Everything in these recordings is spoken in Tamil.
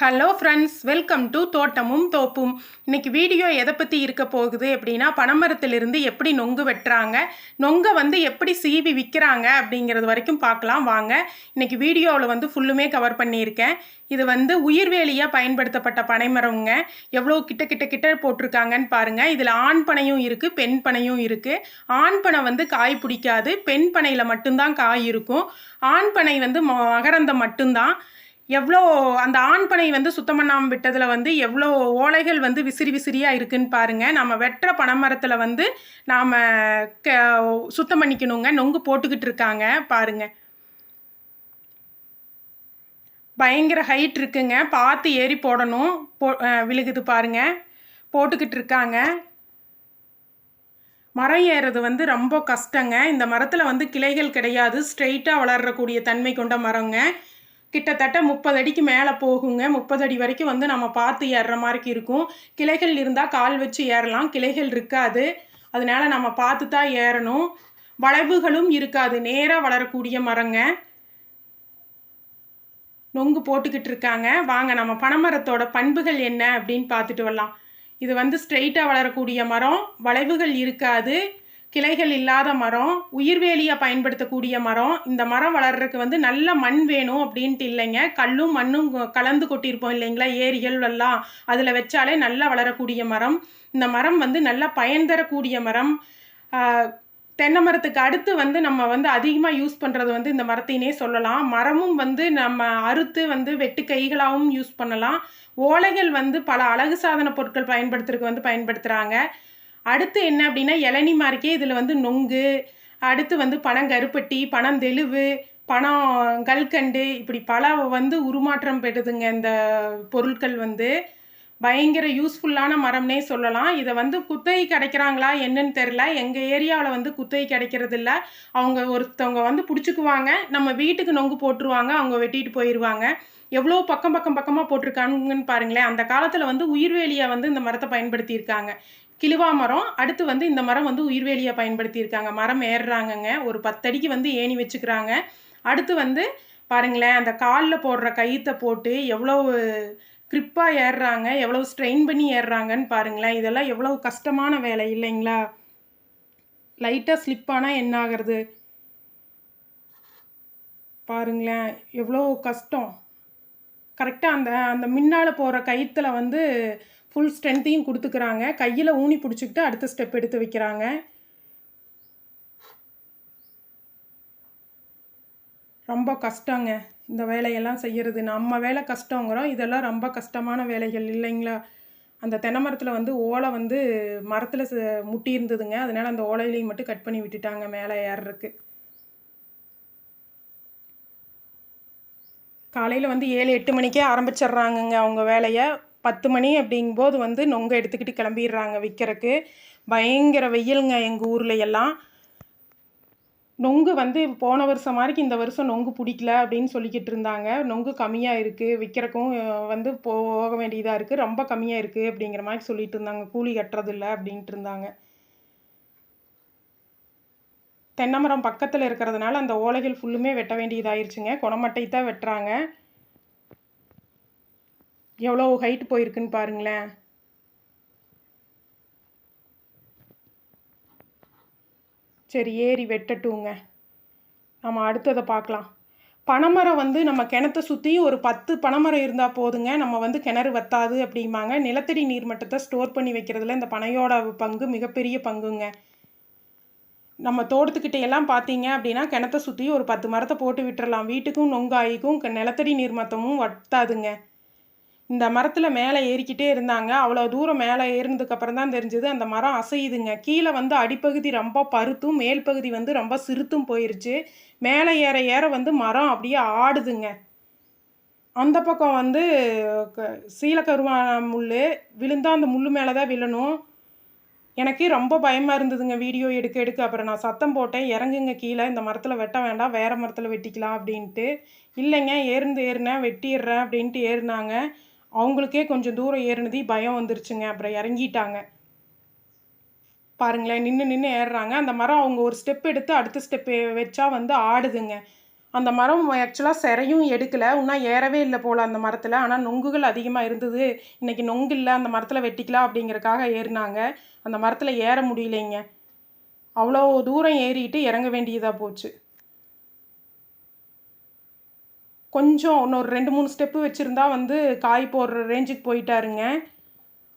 ஹலோ ஃப்ரெண்ட்ஸ் வெல்கம் டு தோட்டமும் தோப்பும். இன்றைக்கி வீடியோ எதை பற்றி இருக்க போகுது அப்படின்னா பனைமரத்திலிருந்து எப்படி நொங்கு வெட்டுறாங்க நொங்கை வந்து எப்படி சீவி விற்கிறாங்க அப்படிங்கிறது வரைக்கும் பார்க்கலாம். வாங்க இன்னைக்கு வீடியோவில் வந்து ஃபுல்லுமே கவர் பண்ணியிருக்கேன். இது வந்து உயிர்வேலியாக பயன்படுத்தப்பட்ட பனைமரம்ங்க எவ்வளோ கிட்ட கிட்ட கிட்ட போட்டிருக்காங்கன்னு பாருங்கள் இதில் ஆண் பனையும் இருக்குது பெண் பனையும் இருக்குது ஆண் பனை வந்து காய் பிடிக்காது பெண் பனையில் மட்டும்தான் காய் இருக்கும். ஆண் பனை வந்து மகரந்தம் மட்டும்தான். எவ்வளோ அந்த ஆண் பனை வந்து சுத்தம் பண்ணாமல் விட்டதில் வந்து எவ்வளோ ஓலைகள் வந்து விசிறி விசிறியாக இருக்குன்னு பாருங்கள் நம்ம வெட்டுற பனைமரத்தில் வந்து நாம் க சுத்தம் பண்ணிக்கணுங்க. நொங்கு போட்டுக்கிட்டு இருக்காங்க பாருங்கள் பயங்கர ஹைட் இருக்குங்க. பார்த்து ஏறி போடணும். போ விழுகுது பாருங்க. போட்டுக்கிட்டு இருக்காங்க. மரம் ஏறுறது வந்து ரொம்ப கஷ்டங்க. இந்த மரத்தில் வந்து கிளைகள் கிடையாது. ஸ்ட்ரெயிட்டாக வளரக்கூடிய தன்மை கொண்ட மரங்க. கிட்டத்தட்ட முப்பது அடிக்கு மேலே போகுங்க. முப்பது அடி வரைக்கும் வந்து நம்ம பார்த்து ஏறுற மாதிரி இருக்கும். கிளைகள் இருந்தால் கால் வச்சு ஏறலாம். கிளைகள் இருக்காது. அதனால நம்ம பார்த்து தான் ஏறணும். வளைவுகளும் இருக்காது. நேராக வளரக்கூடிய மரங்க. நொங்கு போட்டுக்கிட்டு இருக்காங்க. வாங்க நம்ம பனைமரத்தோட பண்புகள் என்ன அப்படின்னு பார்த்துட்டு வரலாம். இது வந்து ஸ்ட்ரெயிட்டாக வளரக்கூடிய மரம். வளைவுகள் இருக்காது. கிளைகள் இல்லாத மரம் உயிர்வேலியாக பயன்படுத்தக்கூடிய மரம் இந்த மரம் வளர்றதுக்கு வந்து நல்ல மண் வேணும் அப்படின்ட்டு இல்லைங்க. கல்லும் மண்ணும் கலந்து கொட்டியிருப்போம் இல்லைங்களா? ஏரிகள் எல்லாம். அதில் வச்சாலே நல்லா வளரக்கூடிய மரம். இந்த மரம் வந்து நல்லா பயன் தரக்கூடிய மரம். தென்னை மரத்துக்கு அடுத்து வந்து நம்ம வந்து அதிகமாக யூஸ் பண்ணுறது வந்து இந்த மரத்தினே சொல்லலாம். மரமும் வந்து நம்ம அறுத்து வந்து வெட்டு கைகளாகவும் யூஸ் பண்ணலாம். ஓலைகள் வந்து பல அழகு சாதன பொருட்கள் பயன்படுத்துறதுக்கு வந்து பயன்படுத்துகிறாங்க அடுத்து என்ன அப்படின்னா இளநி மார்க்கே இதில் வந்து நொங்கு அடுத்து வந்து பனங்கருப்பட்டி தெளிவு பணம் கல்கண்டு இப்படி பல வந்து உருமாற்றம் பெறுதுங்க இந்த பொருட்கள் வந்து. பயங்கர யூஸ்ஃபுல்லான மரம்னே சொல்லலாம். இதை வந்து குத்தகை கிடைக்கிறாங்களா என்னன்னு தெரில எங்கள் ஏரியாவில் வந்து குத்தகை கிடைக்கிறது இல்லை அவங்க ஒருத்தவங்க வந்து பிடிச்சிக்குவாங்க. நம்ம வீட்டுக்கு நொங்கு போட்டுருவாங்க. அவங்க வெட்டிட்டு போயிடுவாங்க எவ்வளோ பக்கம் பக்கம் பக்கமாக போட்டிருக்காங்கன்னு பாருங்களேன். அந்த காலத்தில் வந்து உயிர்வேலியை வந்து இந்த மரத்தை பயன்படுத்தியிருக்காங்க. கிலுவா மரம். அடுத்து வந்து இந்த மரம் வந்து உயிர்வேலியை பயன்படுத்தியிருக்காங்க. மரம் ஏறுறாங்கங்க. ஒரு பத்தடிக்கு வந்து ஏணி வச்சுக்கிறாங்க. அடுத்து வந்து பாருங்களேன் அந்த காலில் போடுற கயிற்றை போட்டு எவ்வளோ க்ரிப்பாக ஏறுறாங்க எவ்வளோ ஸ்ட்ரெயின் பண்ணி ஏறுறாங்கன்னு பாருங்களேன். இதெல்லாம் எவ்வளோ கஷ்டமான வேலை இல்லைங்களா? லைட்டாக ஸ்லிப் ஆனால் என்ன ஆகிறது? பாருங்களேன் எவ்வளோ கஷ்டம். கரெக்டாக அந்த அந்த முன்னால் போகிற கயிற்றுல வந்து ஃபுல் ஸ்ட்ரென்த்தையும் கொடுத்துக்கிறாங்க. கையில் ஊனி பிடிச்சிக்கிட்டு அடுத்த ஸ்டெப் எடுத்து வைக்கிறாங்க. ரொம்ப கஷ்டங்க. இந்த வேலையெல்லாம் செய்கிறது நம்ம வேலை கஷ்டங்கிறோம். இதெல்லாம் ரொம்ப கஷ்டமான வேலைகள் இல்லைங்களா? அந்த தென்னை மரத்தில் வந்து ஓலை வந்து மரத்தில் முட்டி இருந்ததுங்க. அதனால் அந்த ஓலையிலையும் மட்டும் கட் பண்ணி விட்டுட்டாங்க மேலே ஏறுறதுக்கு காலையில் வந்து ஏழு எட்டு மணிக்கே ஆரம்பிச்சிடுறாங்கங்க அவங்க வேலையை. பத்து மணி அப்படிங்கும்போது வந்து நொங்க எடுத்துக்கிட்டு கிளம்பிடுறாங்க விற்கிறக்கு பயங்கர வெயிலுங்க எங்கள் ஊரில் எல்லாம். நொங்கு வந்து போன வருஷம் மாதிரிக்கு இந்த வருஷம் நொங்கு பிடிக்கல அப்படின்னு சொல்லிக்கிட்டு இருந்தாங்க. நொங்கு கம்மியாக இருக்குது விற்கிறக்கும் வந்து போக வேண்டியதாக இருக்குது ரொம்ப கம்மியாக இருக்குது அப்படிங்கிற மாதிரி சொல்லிட்டு இருந்தாங்க. கூலி கட்டுறதில்ல அப்படின்ட்டு இருந்தாங்க. தென்னை மரம் பக்கத்தில் இருக்கிறதுனால அந்த ஓலைகள் ஃபுல்லுமே வெட்ட வேண்டியதாயிருச்சுங்க. குணமட்டை தான் வெட்டுறாங்க. எவ்வளோ ஹைட் போயிருக்குன்னு பாருங்களேன். சரி ஏறி வெட்டட்டுங்க. நம்ம அடுத்ததை பார்க்கலாம். பனைமரம் வந்து நம்ம கிணத்தை சுற்றி ஒரு பத்து பனைமரம் இருந்தால் போதுங்க. நம்ம வந்து கிணறு வத்தாது அப்படிம்பாங்க. நிலத்தடி நீர்மட்டத்தை ஸ்டோர் பண்ணி வைக்கிறதுல இந்த பனையோட பங்கு மிகப்பெரிய பங்குங்க. நம்ம தோட்டத்துக்கிட்ட எல்லாம் பார்த்தீங்க அப்படின்னா கிணத்தை சுற்றி ஒரு பத்து மரத்தை போட்டு விட்டுறலாம். வீட்டுக்கும் நொங்காய்க்கும் நிலத்தடி நீர்மத்தமும் வட்டாதுங்க இந்த மரத்தில் மேலே ஏறிக்கிட்டே இருந்தாங்க. அவ்வளோ தூரம் மேலே ஏறினதுக்கப்புறம் தான் தெரிஞ்சது அந்த மரம் அசையுதுங்க. கீழே வந்து அடிப்பகுதி ரொம்ப பருத்தும் மேல் பகுதி வந்து ரொம்ப சிறுத்தும் போயிருச்சு. மேலே ஏற ஏற வந்து மரம் அப்படியே ஆடுதுங்க. அந்த பக்கம் வந்து க- சீலக்கருவா முள் விழுந்தால் அந்த முள் மேலே தான் விழணும். எனக்கே ரொம்ப பயமாக இருந்ததுங்க வீடியோ எடுக்க எடுக்க. அப்புறம் நான் சத்தம் போட்டேன் இறங்குங்க கீழே இந்த மரத்தில் வெட்ட வேண்டாம் வேறு மரத்தில் வெட்டிக்கலாம் அப்படின்ட்டு. இல்லைங்க ஏறுந்து ஏறினேன் வெட்டிடுறேன் அப்படின்ட்டு ஏறினாங்க. அவங்களுக்கே கொஞ்சம் தூரம் ஏறினது பயம் வந்துருச்சுங்க. அப்புறம் இறங்கிட்டாங்க. பாருங்களேன் நின்று நின்று ஏறுறாங்க. அந்த மரம் அவங்க ஒரு ஸ்டெப் எடுத்து அடுத்த ஸ்டெப் வச்சா வந்து ஆடுதுங்க. அந்த மரம் ஆக்சுவலாக சிறையும் எடுக்கலை. இன்னும் ஏறவே இல்லை போல் அந்த மரத்தில். ஆனால் நொங்குகள் அதிகமாக இருந்தது. இன்றைக்கி நொங்கு இல்லை. அந்த மரத்தில் வெட்டிக்கலாம் அப்படிங்கிறக்காக ஏறினாங்க. அந்த மரத்தில் ஏற முடியலைங்க. அவ்வளோ தூரம் ஏறிட்டு இறங்க வேண்டியதாக போச்சு. கொஞ்சம் இன்னொரு ரெண்டு மூணு ஸ்டெப்பு வச்சுருந்தா வந்து காய் போடுற ரேஞ்சுக்கு போயிட்டாருங்க.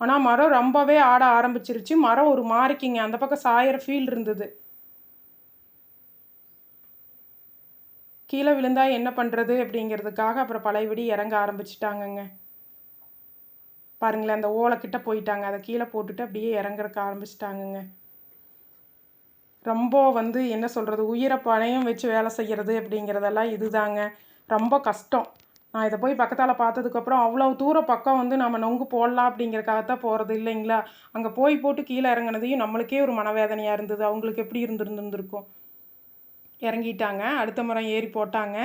ஆனால் மரம் ரொம்பவே ஆட ஆரம்பிச்சிருச்சு. மரம் ஒரு மாறிக்கிங்க. அந்த பக்கம் சாயிற ஃபீல் இருந்தது. கீழே விழுந்தா என்ன பண்ணுறது அப்படிங்கிறதுக்காக அப்புறம் பழையபடி இறங்க ஆரம்பிச்சிட்டாங்கங்க. பாருங்களேன் அந்த ஓலைக்கிட்ட போயிட்டாங்க. அதை கீழே போட்டுட்டு அப்படியே இறங்குறக்க ஆரம்பிச்சிட்டாங்கங்க. ரொம்ப வந்து என்ன சொல்கிறது உயிரை பணையம் வச்சு வேலை செய்கிறது அப்படிங்கிறதெல்லாம் இதுதாங்க. ரொம்ப கஷ்டம். நான் இதை போய் பக்கத்தால் பார்த்ததுக்கப்புறம் அவ்வளோ தூர பக்கம் வந்து நம்ம நொங்கு போடலாம் அப்படிங்கிறக்காகத்தான் போகிறது இல்லைங்களா? அங்கே போய் போட்டு கீழே இறங்குனதையும் நம்மளுக்கே ஒரு மனவேதனையாக இருந்தது. அவங்களுக்கு எப்படி இருந்திருந்துருக்கும் இறங்கிட்டாங்க. அடுத்த முறை ஏறி போட்டாங்க.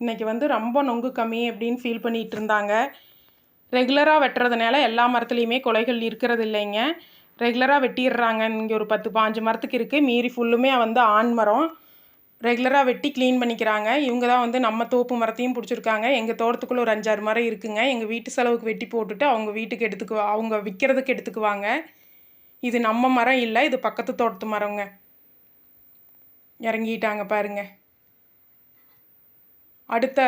இன்றைக்கி வந்து ரொம்ப நொங்கு கம்மி அப்படின்னு ஃபீல் பண்ணிகிட்டு இருந்தாங்க. ரெகுலராக வெட்டுறதுனால எல்லா மரத்துலேயுமே கொலைகள் இருக்கிறது இல்லைங்க. ரெகுலராக வெட்டிடுறாங்க. இங்கே ஒரு பத்து பாஞ்சு மரத்துக்கு இருக்குது மீறி ஃபுல்லுமே வந்து ஆண் மரம். ரெகுலராக வெட்டி க்ளீன் பண்ணிக்கிறாங்க. இவங்க தான் வந்து நம்ம தோப்பு மரத்தையும் பிடிச்சிருக்காங்க. எங்கள் தோட்டத்துக்குள்ளே ஒரு அஞ்சாறு மரம் இருக்குங்க. எங்கள் வீட்டு செலவுக்கு வெட்டி போட்டுட்டு அவங்க வீட்டுக்கு எடுத்துக்கு அவங்க விற்கிறதுக்கு எடுத்துக்குவாங்க. இது நம்ம மரம் இல்லை இது பக்கத்து தோட்டத்து மரங்க இறங்கிட்டாங்க பாருங்கள் அடுத்த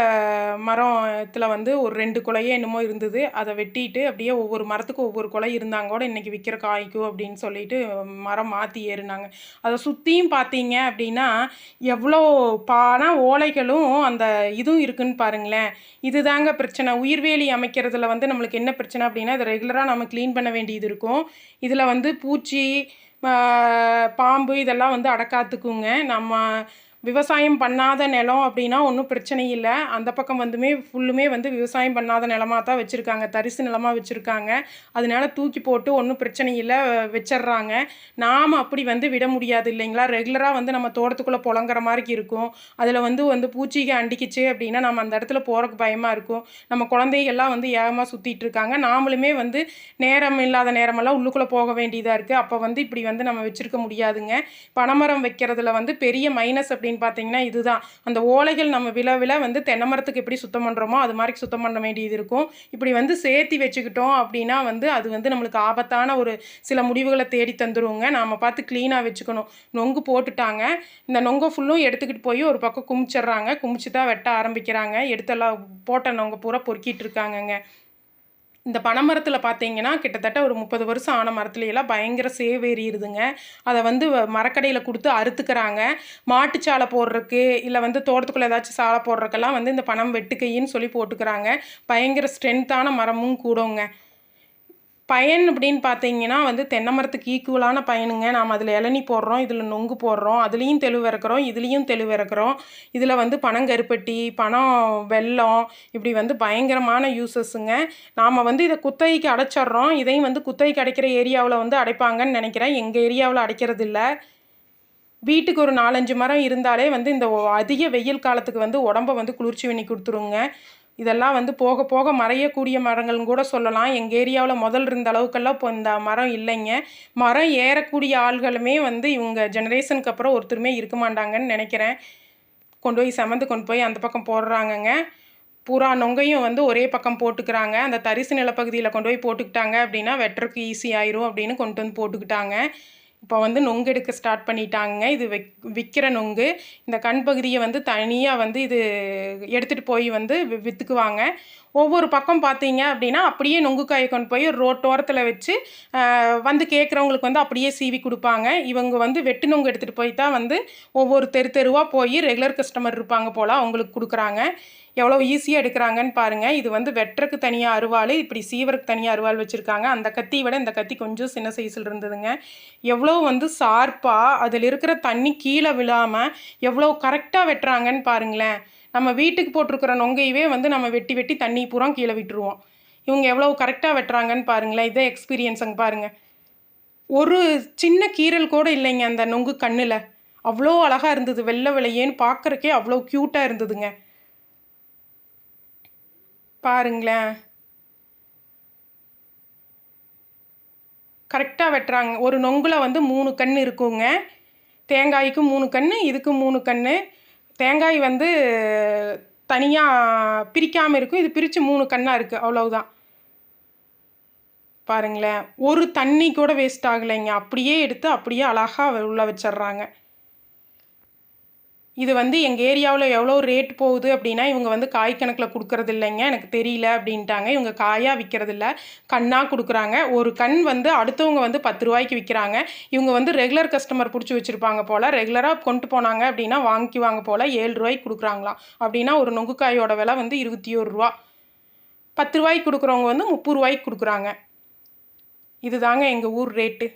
மரத்தில் வந்து ஒரு ரெண்டு குலையே என்னமோ இருந்தது. அதை வெட்டிட்டு அப்படியே ஒவ்வொரு மரத்துக்கும் ஒவ்வொரு குலை இருந்தாங்க கூட இன்றைக்கி விற்கிற காய்க்கும் அப்படின்னு சொல்லிட்டு மரம் மாற்றி ஏறினாங்க. அதை சுற்றியும் பார்த்தீங்க அப்படின்னா எவ்வளோ பானா ஓலைகளும் அந்த இதுவும் இருக்குன்னு பாருங்களேன். இதுதாங்க பிரச்சனை. உயிர்வேலி அமைக்கிறதுல வந்து நம்மளுக்கு என்ன பிரச்சனை அப்படின்னா இதை ரெகுலராக நம்ம க்ளீன் பண்ண வேண்டியது இருக்கும். இதில் வந்து பூச்சி பாம்பு இதெல்லாம் வந்து அடக்காத்துக்குங்க. நம்ம விவசாயம் பண்ணாத நிலம் அப்படின்னா ஒன்றும் பிரச்சனை இல்லை. அந்த பக்கம் வந்துமே ஃபுல்லுமே வந்து விவசாயம் பண்ணாத நிலமாக தான் வச்சுருக்காங்க. தரிசு நிலமாக வச்சுருக்காங்க. அதனால தூக்கி போட்டு ஒன்றும் பிரச்சனை இல்லை வச்சிட்றாங்க நாம் அப்படி வந்து விட முடியாது இல்லைங்களா? ரெகுலராக வந்து நம்ம தோட்டத்துக்குள்ளே புழங்குற மாதிரி இருக்கும். அதில் வந்து வந்து பூச்சிகை அண்டிக்கிச்சு அப்படின்னா நம்ம அந்த இடத்துல போகிறக்கு பயமாக இருக்கும். நம்ம குழந்தைகள்லாம் வந்து ஏகமாக சுற்றிட்டு இருக்காங்க. நாமளுமே வந்து நேரம் இல்லாத நேரமெல்லாம் உள்ளுக்குள்ளே போக வேண்டியதாக இருக்குது அப்போ வந்து இப்படி வந்து நம்ம வச்சுருக்க முடியாதுங்க. பனைமரம் வைக்கிறதுல வந்து பெரிய மைனஸ் அப்படி அப்படின்னு பார்த்தீங்கன்னா இதுதான். அந்த ஓலைகள் நம்ம விழ வந்து தென்னை மரத்துக்கு எப்படி சுத்தம் பண்ணுறோமோ அது மாதிரி சுத்தம் பண்ண வேண்டியது இருக்கும். இப்படி வந்து சேர்த்தி வச்சுக்கிட்டோம் அப்படின்னா வந்து அது வந்து நம்மளுக்கு ஆபத்தான ஒரு சில முடிவுகளை தேடி தந்துடுவோங்க நாம் பார்த்து க்ளீனாக வச்சுக்கணும். நொங்கு போட்டுட்டாங்க. இந்த நொங்கை ஃபுல்லும் எடுத்துக்கிட்டு போய் ஒரு பக்கம் குமிச்சிட்றாங்க. குமிச்சு தான் வெட்ட ஆரம்பிக்கிறாங்க. எடுத்தெல்லாம் போட்ட நொங்க பூரா பொறுக்கிட்டு இருக்காங்கங்க. இந்த பனைமரத்தில் பார்த்தீங்கன்னா கிட்டத்தட்ட ஒரு முப்பது வருஷம் ஆன மரத்துலையெல்லாம் பயங்கர சேவேறிடுதுங்க அதை வந்து மரக்கடையில் கொடுத்து அறுத்துக்கிறாங்க. மாட்டுச்சாலை போடுறதுக்கு இல்லை வந்து தோட்டத்துக்குள்ளே ஏதாச்சும் சாலை போடுறதுக்கெல்லாம் வந்து இந்த பணம் வெட்டுக்கையின்னு சொல்லி போட்டுக்கிறாங்க. பயங்கர ஸ்ட்ரென்த்தான மரமும் கூடங்க பயன் அப்படின்னு பார்த்தீங்கன்னா வந்து தென்னை மரத்துக்கு ஈக்குவலான பயனுங்க. நாம் அதில் இளநி போடுறோம் இதில் நொங்கு போடுறோம் அதுலேயும் தெளிவு இறக்குறோம் இதுலேயும் தெளிவு இறக்குறோம். இதில் வந்து பனங்கருப்பட்டி பணம் வெல்லம் இப்படி வந்து பயங்கரமான யூசஸ்ஸுங்க நாம் வந்து இதை குத்தகைக்கு அடைச்சிட்றோம். இதையும் வந்து குத்தகைக்கு அடைக்கிற ஏரியாவில் வந்து அடைப்பாங்கன்னு நினைக்கிறேன். எங்கள் ஏரியாவில் அடைக்கிறது இல்லை வீட்டுக்கு ஒரு நாலஞ்சு மரம் இருந்தாலே வந்து இந்த அதிக வெயில் காலத்துக்கு வந்து உடம்பை வந்து குளிர்ச்சி பண்ணி கொடுத்துருங்க. இதெல்லாம் வந்து போக போக மறையக்கூடிய மரங்கள்னு கூட சொல்லலாம். எங்கள் ஏரியாவில் முதல் இருந்த அளவுக்கெல்லாம் இப்போ இந்த மரம் இல்லைங்க. மரம் ஏறக்கூடிய ஆள்களுமே வந்து இவங்க ஜெனரேஷனுக்கு அப்புறம் ஒருத்தருமே இருக்க மாட்டாங்கன்னு நினைக்கிறேன். கொண்டு போய் சமந்து கொண்டு போய் அந்த பக்கம் போடுறாங்கங்க. பூரா நொங்கையும் வந்து ஒரே பக்கம் போட்டுக்கிறாங்க. அந்த தரிசு நிலப்பகுதியில் கொண்டு போய் போட்டுக்கிட்டாங்க அப்படின்னா வெட்டுறதுக்கு ஈஸி ஆயிரும் அப்படின்னு கொண்டு வந்து போட்டுக்கிட்டாங்க. இப்போ வந்து நொங்கு எடுக்க ஸ்டார்ட் பண்ணிட்டாங்க. இது விக் விற்கிற நொங்கு. இந்த கண் பகுதியை வந்து தனியாக வந்து இது எடுத்துகிட்டு போய் வந்து விற்றுக்குவாங்க ஒவ்வொரு பக்கம் பார்த்தீங்க அப்படின்னா அப்படியே நொங்கு காய கொண்டு போய் ரோட்டோரத்தில் வச்சு வந்து கேட்குறவங்களுக்கு வந்து அப்படியே சீவி கொடுப்பாங்க. இவங்க வந்து வெட்டு நொங்கு எடுத்துகிட்டு போய் தான் வந்து ஒவ்வொரு தெரு தெருவாக போய் ரெகுலர் கஸ்டமர் இருப்பாங்க போல் அவங்களுக்கு கொடுக்குறாங்க. எவ்வளோ ஈஸியாக எடுக்கிறாங்கன்னு பாருங்கள் இது வந்து வெட்டுறக்கு தனியாக அருவாள் இப்படி சீவருக்கு தனியாக அருவாள் வச்சுருக்காங்க. அந்த கத்தியை விட இந்த கத்தி கொஞ்சம் சின்ன சைஸில் இருந்ததுங்க. எவ்வளோ வந்து ஷார்ப்பாக அதில் இருக்கிற தண்ணி கீழே விழாமல் எவ்வளோ கரெக்டாக வெட்டுறாங்கன்னு பாருங்களேன். நம்ம வீட்டுக்கு போட்டிருக்கிற நொங்கையவே வந்து நம்ம வெட்டி வெட்டி தண்ணி பூரா கீழே விட்டுருவோம். இவங்க எவ்வளோ கரெக்டாக வெட்டுறாங்கன்னு பாருங்களேன். இதே எக்ஸ்பீரியன்ஸ் அங்கே பாருங்கள் ஒரு சின்ன கீரல் கூட இல்லைங்க அந்த நொங்கு கண்ணில். அவ்வளோ அழகாக இருந்தது. வெள்ளை விளையேன்னு பார்க்குறக்கே அவ்வளோ க்யூட்டாக இருந்ததுங்க. பாருங்களேன். கரெக்டாக வெட்டுறாங்க. ஒரு நொங்கில் வந்து மூணு கண் இருக்குங்க. தேங்காய்க்கு மூணு கண் இதுக்கு மூணு கண் தேங்காய் வந்து தனியாக பிரிக்காமல் இருக்கும். இது பிரித்து மூணு கண்ணாக இருக்குது அவ்வளவுதான். பாருங்களேன். ஒரு தண்ணி கூட வேஸ்ட் ஆகலைங்க. அப்படியே எடுத்து அப்படியே அழகாக உள்ளே வச்சிட்றாங்க. இது வந்து எங்கள் ஏரியாவில் எவ்வளோ ரேட் போகுது அப்படின்னா இவங்க வந்து காய் கணக்கில் கொடுக்கறது இல்லைங்க. எனக்கு தெரியல அப்படின்ட்டாங்க. இவங்க காயாக விற்கிறது இல்லை கண்ணாக கொடுக்குறாங்க. ஒரு கண் வந்து அடுத்தவங்க வந்து பத்து ரூபாய்க்கு விற்கிறாங்க இவங்க வந்து ரெகுலர் கஸ்டமர் பிடிச்சி வச்சுருப்பாங்க போல். ரெகுலராக கொண்டு போனாங்க அப்படின்னா வாங்கிக்குவாங்க போல். ஏழு ரூபாய்க்கு கொடுக்குறாங்களாம். அப்படின்னா ஒரு நொங்குக்காயோட விலை வந்து இருபத்தி ஒரு ரூபா. பத்து ரூபாய்க்கு கொடுக்குறவங்க வந்து முப்பது ரூபாய்க்கு கொடுக்குறாங்க. இதுதாங்க எங்கள் ஊர் ரேட்டு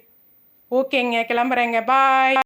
ஓகேங்க. கிளம்புறேங்க. பாய்